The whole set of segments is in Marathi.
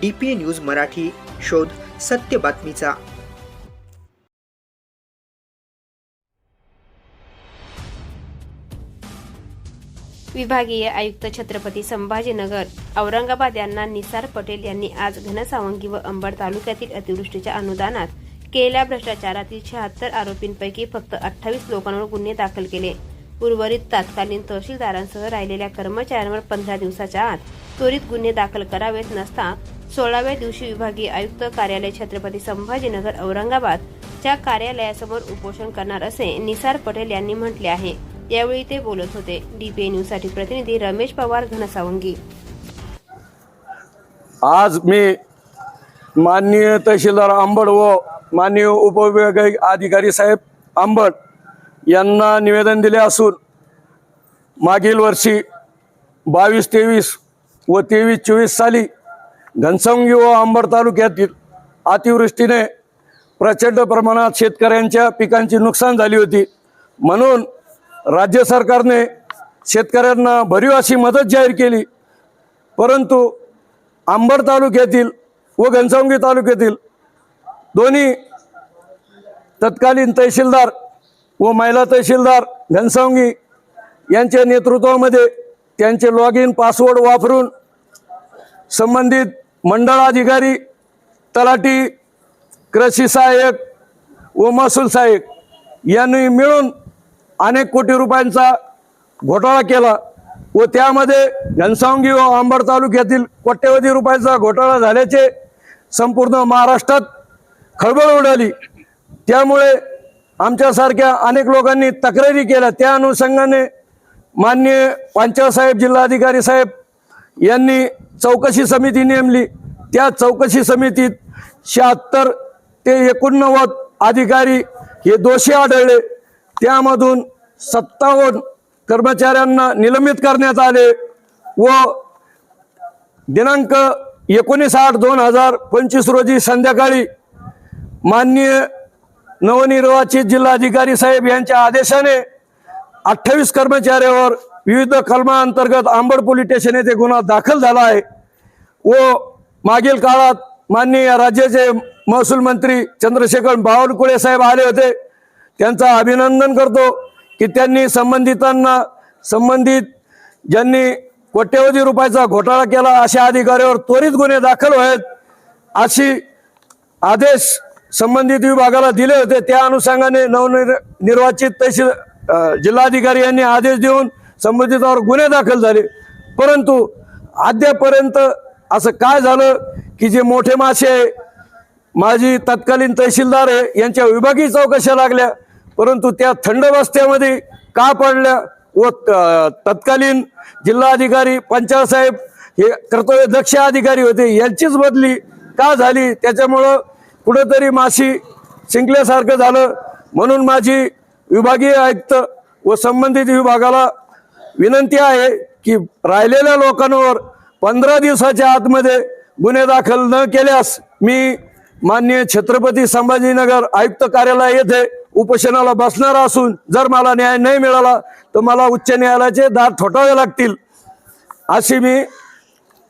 डी पी न्यूज मराठी शोध सत्य बातमीचा. विभागीय आयुक्त छत्रपती संभाजीनगर औरंगाबाद यांना निसार पटेल यांनी आज घनसावंगी व अंबड तालुक्यातील अतिवृष्टीच्या अनुदानात केलेल्या भ्रष्टाचारातील शहात्तर आरोपींपैकी फक्त अठ्ठावीस लोकांवर गुन्हे दाखल केले. उर्वरित तात्कालीन तहसीलदारांसह राहिलेल्या कर्मचाऱ्यांवर पंधरा दिवसाच्या आत त्वरित गुन्हे दाखल करावेत नसता सोळाव्या दिवशी विभागीय आयुक्त कार्यालय छत्रपती संभाजीनगर औरंगाबाद च्या कार्यालयासमोर उपोषण करणार असे निसार पटेल यांनी म्हटले आहे. यावेळी ते बोलत होते. डीपीए न्यूजसाठी प्रतिनिधी रमेश पवार घनसावंगी. आज मी माननीय तहसीलदार आंबड व माननीय उपविभागीय अधिकारी साहेब आंबड यांना निवेदन दिले असून मागील वर्षी बावीस तेवीस व तेवीस चोवीस साली घनसावंगी व अंबड तालुक्यातील अतिवृष्टीने प्रचंड प्रमाणात शेतकऱ्यांच्या पिकांची नुकसान झाली होती. म्हणून राज्य सरकारने शेतकऱ्यांना भरीव अशी मदत जाहीर केली. परंतु अंबड तालुक्यातील व घनसावंगी तालुक्यातील दोन्ही तत्कालीन तहसीलदार व महिला तहसीलदार घनसावंगी यांच्या नेतृत्वामध्ये त्यांचे लॉग इन पासवर्ड वापरून संबंधित मंडळ अधिकारी तलाठी कृषी सहाय्यक व महसूल सहाय्यक यांनी मिळून अनेक कोटी रुपयांचा घोटाळा केला व त्यामध्ये घनसावंगी व अंबड तालुक्यातील कोट्यवधी रुपयांचा घोटाळा झाल्याचे संपूर्ण महाराष्ट्रात खळबळ उडाली. त्यामुळे आमच्यासारख्या अनेक लोकांनी तक्रारी केल्या. त्या अनुषंगाने माननीय पंचायत साहेब जिल्हाधिकारी साहेब यांनी चौकशी समिती नेमली. त्या चौकशी समितीत शहात्तर ते एकोणनव्वद अधिकारी हे दोषी आढळले. त्यामधून सत्तावन्न कर्मचाऱ्यांना निलंबित करण्यात आले व दिनांक एकोणीस आठ दोन हजार पंचवीस रोजी संध्याकाळी माननीय नवनिर्वाचित जिल्हाधिकारी साहेब यांच्या आदेशाने अठ्ठावीस कर्मचाऱ्यावर विविध कलमांतर्गत आंबड पोलीस स्टेशन येथे गुन्हा दाखल झाला आहे. व मागील काळात माननीय राज्याचे महसूल मंत्री चंद्रशेखर बावनकुळे साहेब आले होते. त्यांचा अभिनंदन करतो की त्यांनी संबंधितांना संबंधित ज्यांनी कोट्यवधी रुपयाचा घोटाळा केला अशा अधिकाऱ्यावर त्वरित गुन्हे दाखल व्हावेत अशी आदेश संबंधित विभागाला दिले होते. त्या अनुषंगाने नवनिर निर्वाचित तहसील जिल्हाधिकारी यांनी आदेश देऊन संबंधितावर गुन्हे दाखल झाले. परंतु अद्यापर्यंत असं काय झालं की जे मोठे मासे आहे माझी तत्कालीन तहसीलदार आहे यांच्या विभागीय चौकशा लागल्या परंतु त्या थंड बस्त्यामध्ये का पडल्या व तत्कालीन जिल्हाधिकारी पंचायत साहेब हे कर्तव्य दक्ष अधिकारी होते यांचीच बदली का झाली? त्याच्यामुळं कुठंतरी माशी शिंकल्यासारखं झालं. म्हणून माझी विभागीय आयुक्त व संबंधित विभागाला विनंती आहे की राहिलेल्या लोकांवर पंधरा दिवसाच्या आतमध्ये गुन्हे दाखल न केल्यास मी माननीय छत्रपती संभाजीनगर आयुक्त कार्यालय येथे उपोषणाला बसणार असून जर मला न्याय नाही मिळाला तर मला उच्च न्यायालयाचे दार ठोठावे लागतील अशी मी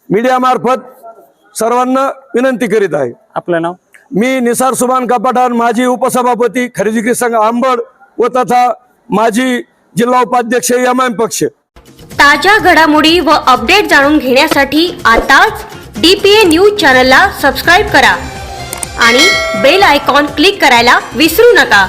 मीडियामार्फत सर्वांना विनंती करीत आहे. आपलं नाव? मी निसार सुभान कपाटान माजी उपसभापती खरेदी संघ आंबड व तथा माजी जिल्हा उपाध्यक्ष एम एम पक्ष. ताज्या घडामोडी व अपडेट जाणून घेण्यासाठी आताच डी पी ए न्यूज चॅनलला सबस्क्राईब करा आणि बेल आयकॉन क्लिक करायला विसरू नका.